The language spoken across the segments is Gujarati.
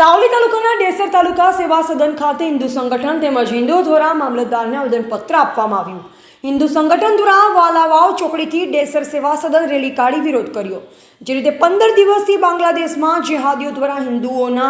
સાવલી તાલુકાના ડેસર તાલુકા સેવા સદન ખાતે હિન્દુ સંગઠન તેમજ હિન્દુઓ દ્વારા મામલતદારને આવેદનપત્ર આપવામાં આવ્યું. હિન્દુ સંગઠન દ્વારા વાલાવાવ ચોકડીથી ડેસર સેવા સદન રેલી કાઢી વિરોધ કર્યો. જે રીતે પંદર દિવસથી બાંગ્લાદેશમાં જેહાદીઓ દ્વારા હિન્દુઓના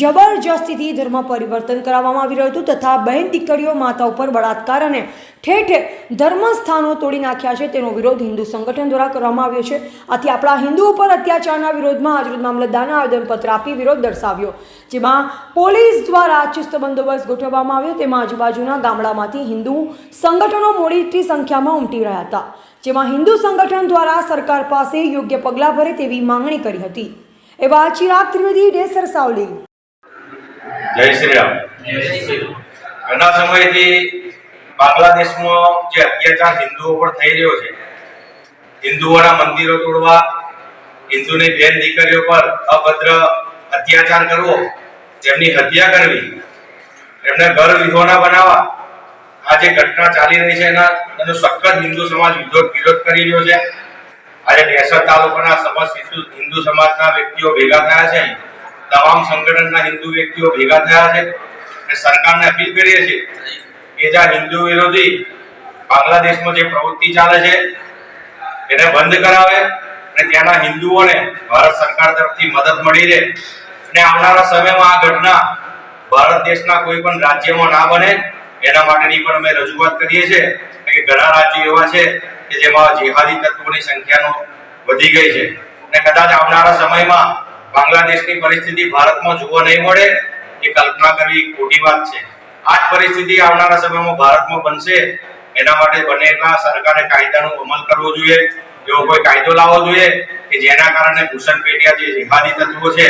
જબરજસ્તીથી ધર્મ પરિવર્તન કરાવવામાં આવી રહ્યું હતું તથા બહેન દીકરીઓ માતા ઉપર બળાત્કાર અને ઠેર ધર્મસ્થાનો ધર્મ સ્થાનો તોડી નાખ્યા છે. તેનો વિરોધ હિન્દુ સંગઠન દ્વારા કરવામાં આવ્યો છે. આથી આપણા હિન્દુ ઉપર અત્યાચારના વિરોધમાં આજરોજ મામલતદારના આવેદનપત્ર આપી વિરોધ દર્શાવ્યો, જેમાં પોલીસ દ્વારા ચુસ્ત બંદોબસ્ત ગોઠવવામાં આવ્યો. તેમાં આજુબાજુના ગામડામાંથી હિન્દુ સંગઠનો મોટી સંખ્યામાં ઉમટી રહ્યા હતા. જેમાં હિન્દુ સંગઠન દ્વારા સરકાર પાસે યોગ્ય પગલાં ભરે તેવી માંગણી કરી હતી. એવા ચિરાગ ત્રિવેદી ડેસર સાવલી જય શ્રી રામ. ઘણા સમયથી બાંગ્લાદેશમાં જે અત્યાચાર હિન્દુઓ પર થઈ રહ્યો છે, હિન્દુઓના મંદિરો તોડવા, હિન્દુની બેન દીકરીઓ પર અભદ્ર અત્યાચાર કરવો તેમની હત્યા કરવી, એમને ઘર વિધવાના બનાવવા આ જે ઘટના ચાલી રહી છે એના એનો સખત હિન્દુ સમાજ વિરોધ વિરોધ કરી રહ્યો છે. આજે ડેસર તાલુકાના સમસ્ત હિન્દુ સમાજના વ્યક્તિઓ ભેગા થયા છે. તમામ સંગઠનના હિન્દુ વ્યક્તિઓ ભેગા થયા છે. અને સરકારને અપીલ કરીએ છીએ કે જ્યાં હિન્દુ વિરોધી બાંગ્લાદેશમાં જે પ્રવૃત્તિ ચાલે છે, એને બંધ કરાવે અને ત્યાંના હિન્દુઓને ભારત સરકાર તરફથી મદદ મળી રહે. અને આવનારા સમયમાં આ ઘટના ભારત દેશના કોઈ પણ રાજ્યમાં ના બને. એના માટેની પણ અમે રજૂઆત કરીએ છીએ કે ઘણા રાજ્યો એવા છે કે જેમાં જેહાદી તત્વોની સંખ્યાનો વધી ગઈ છે. અને કદાચ આવનારા સમયમાં બાંગ્લાદેશની પરિસ્થિતિ ભારતમાં જોવા નહીં મળે, એ કલ્પના કરવી ખોટી વાત છે. આ જ પરિસ્થિતિ આવનારા સમયમાં ભારતમાં બનશે, એના માટે બને એટલા સરકારે કાયદાનો અમલ કરવો જોઈએ, એવો કોઈ કાયદો લાવવો જોઈએ કે જેના કારણે ઘૂસણપેટિયા જે જેહાદી તત્વો છે,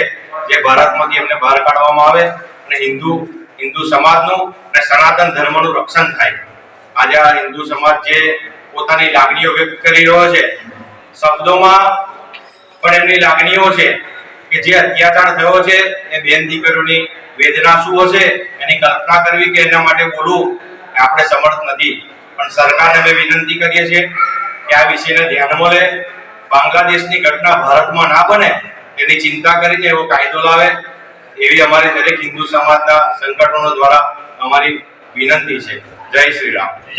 જે ભારતમાંથી એમને બહાર કાઢવામાં આવે અને હિન્દુ હિન્દુ સમાજનું અને સનાતન ધર્મનું રક્ષણ થાય. આજે આ હિન્દુ સમાજ જે પોતાની લાગણીઓ વ્યક્ત કરી રહ્યો છે, શબ્દોમાં પણ એમની લાગણીઓ છે કે જે અત્યાચાર થયો છે, એ બેન દીકરીઓની વેદના શું હશે, એની કલ્પના કરવી કે એના માટે બોલવું આપણે સમર્થ નથી. પણ સરકારને અમે વિનંતી કરીએ છીએ કે આ વિષયને ધ્યાનમાં લે. બાંગ્લાદેશની ઘટના ભારતમાં ના બને, એની ચિંતા કરીને એવો કાયદો લાવે. એવી અમારી દરેક હિન્દુ સમાજના સંગઠનો દ્વારા અમારી વિનંતી છે. જય શ્રી રામ.